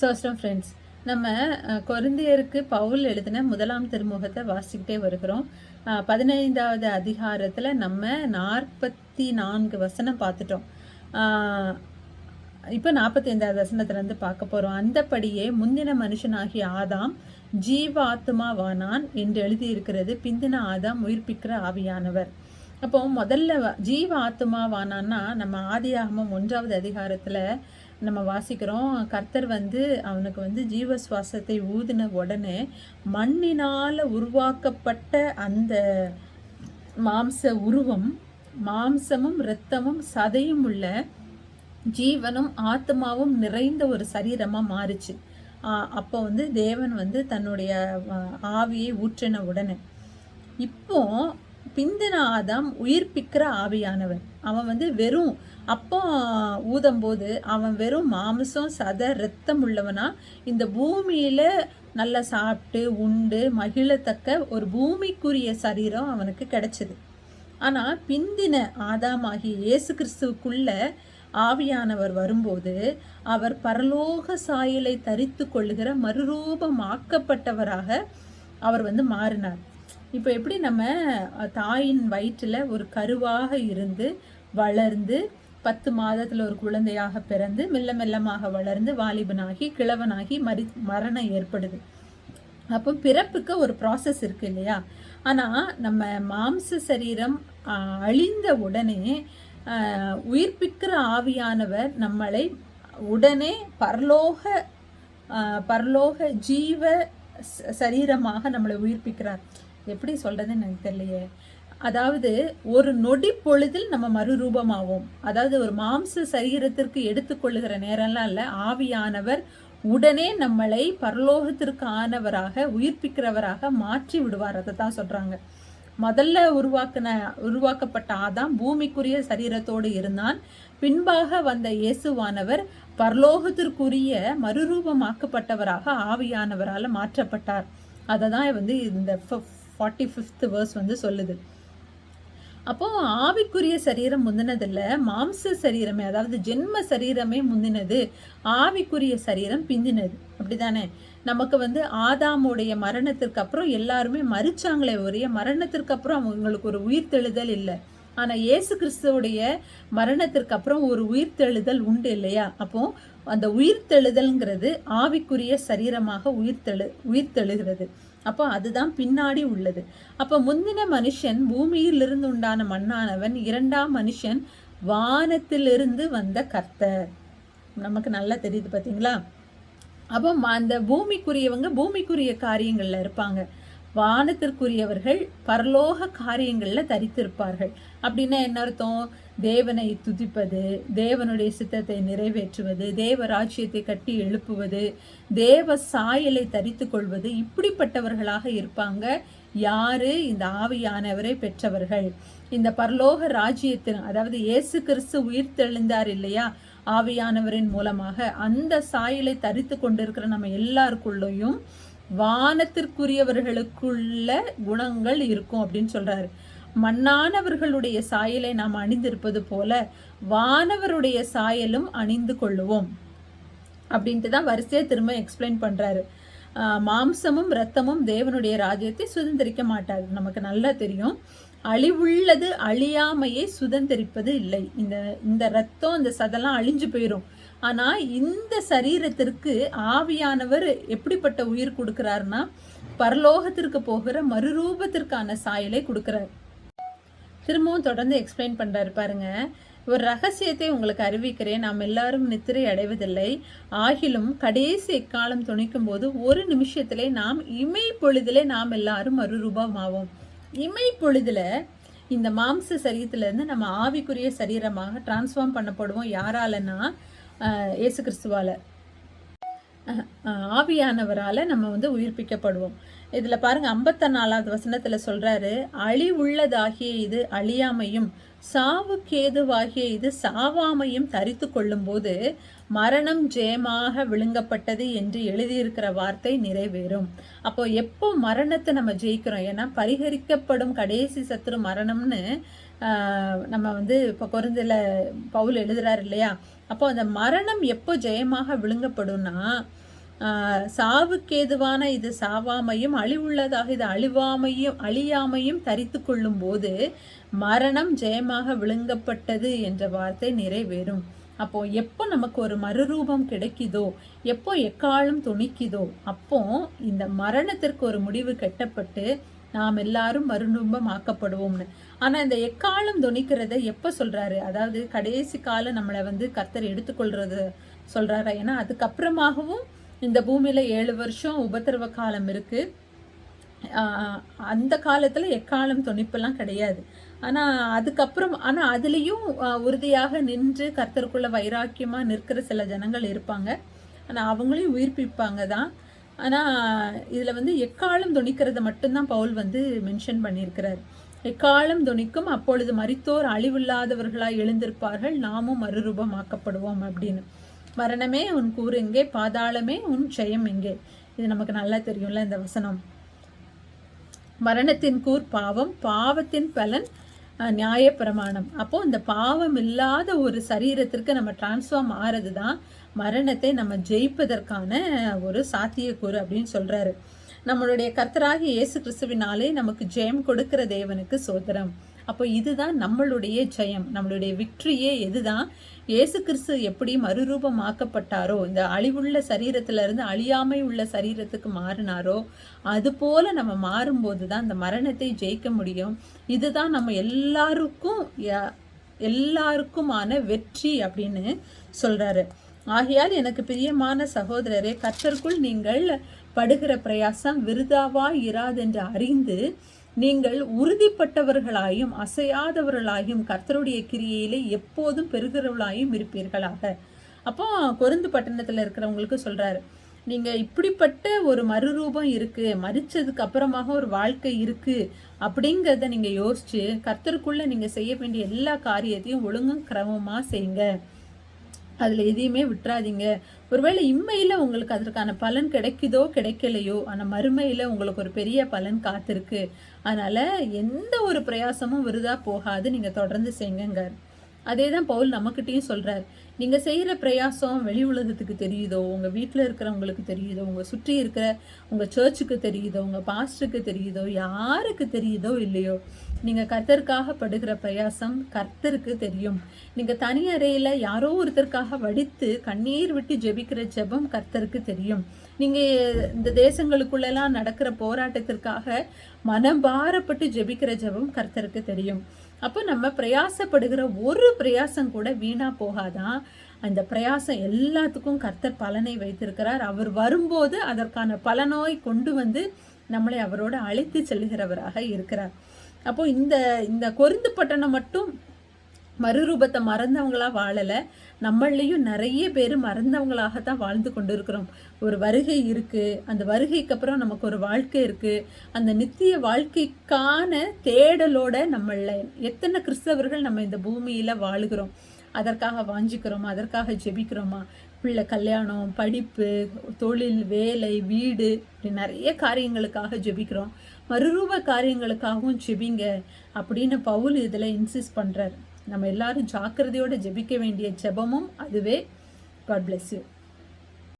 சோஸ்டம் friends நம்ம கொருந்தியருக்கு பவுல் எழுதின முதலாம் திருமுகத்தை வாசிக்கிட்டே வருகிறோம். பதினைந்தாவது அதிகாரத்தில் நம்ம நாற்பத்தி நான்கு வசனம் பார்த்துட்டோம். இப்போ நாற்பத்தி ஐந்தாவது வசனத்துலேருந்து பார்க்க போகிறோம் அந்தபடியே முந்தின மனுஷனாகிய ஆதாம் ஜீவாத்மாவானான் என்று எழுதியிருக்கிறது. பிந்தின ஆதாம் உயிர்ப்பிக்கிற ஆவியானவர். அப்போ முதல்ல ஜீவ ஆத்மாவானான்னா நம்ம ஆதியாகமம் ஒன்றாவது அதிகாரத்தில் நம்ம வாசிக்கிறோம். கர்த்தர் வந்து அவனுக்கு வந்து ஜீவ சுவாசத்தை ஊதின உடனே மண்ணினால் உருவாக்கப்பட்ட அந்த மாம்ச உருவம் மாம்சமும் இரத்தமும் சதையும் உள்ள ஜீவனும் ஆத்மாவும் நிறைந்த ஒரு சரீரமாக மாறுச்சு. அப்போ வந்து தேவன் வந்து தன்னுடைய ஆவியை ஊற்றின உடனே. இப்போ பிந்தின ஆதாம் உயிர்ப்பிக்கிற ஆவியானவன். அவன் வந்து வெறும் அப்போ ஊதும்போது அவன் வெறும் மாமிசம் சத ரத்தம் உள்ளவனா இந்த பூமியில் நல்லா சாப்பிட்டு உண்டு மகிழத்தக்க ஒரு பூமிக்குரிய சரீரம் அவனுக்கு கிடைச்சது. ஆனால் பிந்தின ஆதாமாகிய இயேசு கிறிஸ்துவுக்குள்ள ஆவியானவர் வரும்போது அவர் பரலோக சாயலை தரித்து கொள்ளுகிற மறுரூபமாக்கப்பட்டவராக அவர் வந்து மாறினார். இப்போ எப்படி நம்ம தாயின் வயிற்றில் ஒரு கருவாக இருந்து வளர்ந்து பத்து மாதத்தில் ஒரு குழந்தையாக பிறந்து மெல்ல மெல்லமாக வளர்ந்து வாலிபனாகி கிழவனாகி மரி மரணம் ஏற்படுது. அப்போ பிறப்புக்கு ஒரு ப்ராசஸ் இருக்குது இல்லையா? ஆனால் நம்ம மாம்ச சரீரம் அழிந்த உடனே உயிர்ப்பிக்கிற ஆவியானவர் நம்மளை உடனே பரலோக பரலோக ஜீவ சரீரமாக நம்மளை உயிர்ப்பிக்கிறார். எப்படி சொல்கிறதுன்னு எனக்கு தெரியலையே. அதாவது ஒரு நொடி பொழுதில் நம்ம மறுரூபமாவோம். அதாவது ஒரு மாம்ச சரீரத்திற்கு எடுத்துக்கொள்ளுகிற நேரம்லாம் இல்லை. ஆவியானவர் உடனே நம்மளை பரலோகத்திற்கு ஆனவராக உயிர்ப்பிக்கிறவராக மாற்றி விடுவார். அதை தான் சொல்கிறாங்க முதல்ல உருவாக்கின உருவாக்கப்பட்ட ஆதாம் பூமிக்குரிய சரீரத்தோடு இருந்தான். பின்பாக வந்த இயேசுவானவர் பரலோகத்திற்குரிய மறுரூபமாக்கப்பட்டவராக ஆவியானவரால் மாற்றப்பட்டார். அதை தான் வந்து இந்த ஃபார்ட்டி ஃபிஃப்த் வேர்ஸ் வந்து சொல்லுது. அப்போ ஆவிக்குரிய சரீரம் முந்தினதில்ல மாம்ச சரீரமே அதாவது ஜென்ம சரீரமே முந்தினது ஆவிக்குரிய சரீரம் பிந்தினது. அப்படிதானே நமக்கு வந்து ஆதாமுடைய மரணத்திற்கு அப்புறம் எல்லாருமே மறிச்சாங்களே ஒரே மரணத்திற்கு அப்புறம் அவங்களுக்கு ஒரு உயிர்த்தெழுதல் இல்லை. ஆனா இயேசு கிறிஸ்துவுடைய மரணத்திற்கு அப்புறம் ஒரு உயிர்த்தெழுதல் உண்டு இல்லையா? அப்போ அந்த உயிர்த்தெழுதல்ங்கிறது ஆவிக்குரிய சரீரமாக உயிர்த்தெழு உயிர்த்தெழுகிறது அப்போ அதுதான் பின்னாடி உள்ளது. அப்போ முந்தின மனுஷன் பூமியிலிருந்து உண்டான மண்ணானவன் இரண்டாம் மனுஷன் வானத்திலிருந்து வந்த கர்த்தர். நமக்கு நல்லா தெரியுது பார்த்தீங்களா? அப்போ அந்த பூமிக்குரியவங்க பூமிக்குரிய காரியங்களில் இருப்பாங்க. வானத்திற்குரியவர்கள் பரலோக காரியங்களில் தரித்திருப்பார்கள். அப்படின்னா என்ன அர்த்தம்? தேவனை துதிப்பது தேவனுடைய சித்தத்தை நிறைவேற்றுவது தேவ ராஜ்யத்தை கட்டி எழுப்புவது தேவ சாயலை தரித்து கொள்வது இப்படிப்பட்டவர்களாக இருப்பாங்க. யாரு? இந்த ஆவியானவரை பெற்றவர்கள். இந்த பரலோக ராஜ்யத்தின் அதாவது இயேசு கிறிஸ்து உயிர் தெழுந்தார் இல்லையா? ஆவியானவரின் மூலமாக அந்த சாயலை தரித்து கொண்டிருக்கிற நம்ம எல்லாருக்குள்ளேயும் வானத்திற்குரியவர்களுக்குள்ள குணங்கள் இருக்கும் அப்படின்னு சொல்றாரு. மண்ணானவர்களுடைய சாயலை நாம் அணிந்திருப்பது போல வானவருடைய சாயலும் அணிந்து கொள்ளுவோம் அப்படின்ட்டு தான் வரிசையை திரும்ப எக்ஸ்பிளைன் பண்றாரு. மாம்சமும் ரத்தமும் தேவனுடைய ராஜ்யத்தை சுதந்திரிக்க மாட்டார். நமக்கு நல்லா தெரியும். அழிவுள்ளது அழியாமையை சுதந்திரிப்பது இல்லை. இந்த இந்த ரத்தம் இந்த சதெல்லாம் அழிஞ்சு போயிடும் ஆனா இந்த சரீரத்திற்கு ஆவியானவர் எப்படிப்பட்ட உயிர் கொடுக்கிறாருன்னா பரலோகத்திற்கு போகிற மறுரூபத்திற்கான சாயலை கொடுக்கிறார். திரும்பவும் தொடர்ந்து எக்ஸ்பிளைன் பண்றாரு பாருங்க. ஒரு ரகசியத்தை உங்களுக்கு அறிவிக்கிறேன். நாம் எல்லாரும் நித்திரை அடைவதில்லை. ஆகிலும் கடைசி எக்காலம் துணிக்கும் போது ஒரு நிமிஷத்திலே நாம் இமை பொழுதிலே நாம் எல்லாரும் மறுரூபமாவோம். இமை பொழுதுல இந்த மாம்ச சரீரத்துல இருந்து நம்ம ஆவிக்குரிய சரீரமாக டிரான்ஸ்ஃபார்ம் பண்ணப்படுவோம். யாராலன்னா இயேசு கிறிஸ்துவால. ஆவியானவரால் ஆவியானவரால நம்ம வந்து உயிர்ப்பிக்கப்படுவோம். இதுல பாருங்க ஐம்பத்தி நாலாவது வசனத்துல சொல்றாரு அழிவுள்ளதாகிய இது அழியாமையும் சாவுக்கேதுவாகிய இது சாவாமையும் தரித்து கொள்ளும்போது மரணம் ஜெயமாக விழுங்கப்பட்டது என்று எழுதியிருக்கிற வார்த்தை நிறைவேறும். அப்போ எப்போ மரணத்தை நம்ம ஜெயிக்கிறோம்? ஏன்னா பரிகரிக்கப்படும் கடைசி சத்துரு மரணம்னு நம்ம வந்து இப்போ குறைந்தில் பவுல் எழுதுறாரு இல்லையா? அப்போ அந்த மரணம் எப்போ ஜெயமாக விழுங்கப்படும்னா சாவுக்கேதுவான இது சாவாமையும் அழிவுள்ளதாக இது அழிவாமையும் அழியாமையும் தரித்து கொள்ளும் போது மரணம் ஜெயமாக விழுங்கப்பட்டது என்ற வார்த்தை நிறைவேறும். அப்போ எப்போ நமக்கு ஒரு மறுரூபம் கிடைக்குதோ எப்போ எக்காலும் துணிக்குதோ அப்போ இந்த மரணத்திற்கு ஒரு முடிவு கட்டப்பட்டு நாம் எல்லாரும் மறுநும்பம் ஆக்கப்படுவோம்னு ஆனா இந்த எக்காலம் துணிக்கிறத எப்போ சொல்றாரு? அதாவது கடைசி காலம் நம்மளை வந்து கர்த்தர் எடுத்துக்கொள்றது சொல்கிறாரு ஏன்னா அதுக்கப்புறமாகவும் இந்த பூமியில ஏழு வருஷம் உபத்திரவ காலம் இருக்கு. அந்த காலத்துல எக்காலம் துணிப்பெல்லாம் கிடையாது. ஆனா அதுக்கப்புறம் ஆனா அதுலயும் உறுதியாக நின்று கர்த்தருக்குள்ள வைராக்கியமா நிற்கிற சில ஜனங்கள் இருப்பாங்க. ஆனா அவங்களையும் உயிர்ப்பிப்பாங்க தான். ஆனா இதுல வந்து எக்காலம் துணிக்கிறத மட்டும்தான் பவுல் வந்து மென்ஷன் பண்ணியிருக்கிறார். எக்காலம் துணிக்கும் அப்பொழுது மறித்தோர் அழிவில்லாதவர்களாக எழுந்திருப்பார்கள் நாமும் மறுரூபமாக்கப்படுவோம் அப்படின்னு. மரணமே உன் கூறு எங்கே பாதாளமே உன் ஜெயம் எங்கே? இது நமக்கு நல்லா தெரியும்ல இந்த வசனம். மரணத்தின் கூர் பாவம் பாவத்தின் பலன் நியாயப்பிரமாணம். அப்போ இந்த பாவம் இல்லாத ஒரு சரீரத்திற்கு நம்ம டிரான்ஸ்ஃபார்ம் ஆறது தான் மரணத்தை நம்ம ஜெயிப்பதற்கான ஒரு சாத்தியக்கூறு அப்படின்னு சொல்கிறாரு நம்மளுடைய கர்த்தராகிய இயேசு கிறிஸ்துவினாலே நமக்கு ஜெயம் கொடுக்கிற தேவனுக்கு சோதரம் அப்போ இதுதான் நம்மளுடைய ஜெயம். நம்மளுடைய விக்ட்ரியே இதுதான் இயேசு கிறிஸ்து எப்படி மறுரூபமாக்கப்பட்டாரோ இந்த அழிவுள்ள சரீரத்திலிருந்து அழியாமை உள்ள சரீரத்துக்கு மாறினாரோ அது போல நம்ம மாறும்போது தான் இந்த மரணத்தை ஜெயிக்க முடியும். இதுதான் நம்ம எல்லாருக்கும் எல்லாருக்குமான வெற்றி அப்படின்னு சொல்றாரு. ஆகையால் எனக்கு பிரியமான சகோதரரே கர்த்தருக்குள் நீங்கள் படுகிற பிரயாசம் விருதாவா இராதென்று அறிந்து நீங்கள் உறுதிப்பட்டவர்களாயும் அசையாதவர்களாயும் கர்த்தருடைய கிரியையிலே எப்போதும் பெறுகிறவர்களாயும் இருப்பீர்களாக. அப்போ கொருந்து பட்டணத்தில் இருக்கிறவங்களுக்கு சொல்கிறாரு நீங்கள் இப்படிப்பட்ட ஒரு மறுரூபம் இருக்குது மறிச்சதுக்கு அப்புறமாக ஒரு வாழ்க்கை இருக்குது அப்படிங்கிறத நீங்கள் யோசித்து கர்த்தருக்குள்ளே நீங்கள் செய்ய வேண்டிய எல்லா காரியத்தையும் ஒழுங்கும் கிரமமாக செய்யுங்க அதில் எதையுமே விட்டுறாதீங்க. ஒருவேளை இம்மையில் உங்களுக்கு அதற்கான பலன் கிடைக்குதோ கிடைக்கலையோ ஆனால் மறுமையில் உங்களுக்கு ஒரு பெரிய பலன் காத்திருக்கு. அதனால் எந்த ஒரு பிரயாசமும் விருதாக போகாது. நீங்கள் தொடர்ந்து செய்யுங்க அதே தான் பவுல் நம்மக்கிட்டேயும் சொல்கிறார் நீங்கள் செய்கிற பிரயாசம் வெளி உலகத்துக்கு தெரியுதோ உங்கள் வீட்டில் இருக்கிறவங்களுக்கு தெரியுதோ உங்கள் சுற்றி இருக்கிற உங்கள் சர்ச்சுக்கு தெரியுதோ உங்கள் பாஸ்டருக்கு தெரியுதோ யாருக்கு தெரியுதோ இல்லையோ நீங்கள் கர்த்தருக்காக படுகிற பிரயாசம் கர்த்தருக்கு தெரியும். நீங்கள் தனி அறையில் யாரோ ஒருத்தருக்காக வடித்து கண்ணீர் விட்டு ஜெபிக்கிற ஜெபம் கர்த்தருக்கு தெரியும். நீங்கள் இந்த தேசங்களுக்குள்ளெல்லாம் நடக்கிற போராட்டத்திற்காக மனம் பாரப்பட்டு ஜெபிக்கிற ஜெபம் கர்த்தருக்கு தெரியும். அப்போ நம்ம பிரயாசப்படுகிற ஒரு பிரயாசம் கூட வீணா போகாதான் அந்த பிரயாசம் எல்லாத்துக்கும் கர்த்தர் பலனை வைத்திருக்கிறார். அவர் வரும்போது அதற்கான பலனோய் கொண்டு வந்து நம்மளை அவரோட அழைத்து செல்கிறவராக இருக்கிறார். அப்போ இந்த இந்த கொருந்து பட்டணம் மட்டும் மறுரூபத்தை மறந்தவங்களாக வாழலை. நம்மளையும் நிறைய பேர் மறந்தவங்களாக தான் வாழ்ந்து கொண்டு இருக்கிறோம் ஒரு வருகை இருக்குது அந்த வருகைக்கு அப்புறம் நமக்கு ஒரு வாழ்க்கை இருக்குது அந்த நித்திய வாழ்க்கைக்கான தேடலோட நம்மள எத்தனை கிறிஸ்தவர்கள் நம்ம இந்த பூமியில் வாழுகிறோம். அதற்காக வாஞ்சிக்கிறோமா? அதற்காக ஜெபிக்கிறோமா? பிள்ளை கல்யாணம் படிப்பு தொழில் வேலை வீடு இப்படி நிறைய காரியங்களுக்காக ஜெபிக்கிறோம். மறுரூப காரியங்களுக்காகவும் ஜெபிங்க அப்படின்னு பவுல் இதில் இன்சிஸ்ட் பண்ணுறாரு நம்ம எல்லாரும் ஜாக்கிரதையோடு ஜெபிக்க வேண்டிய ஜெபமும் அதுவே. God bless you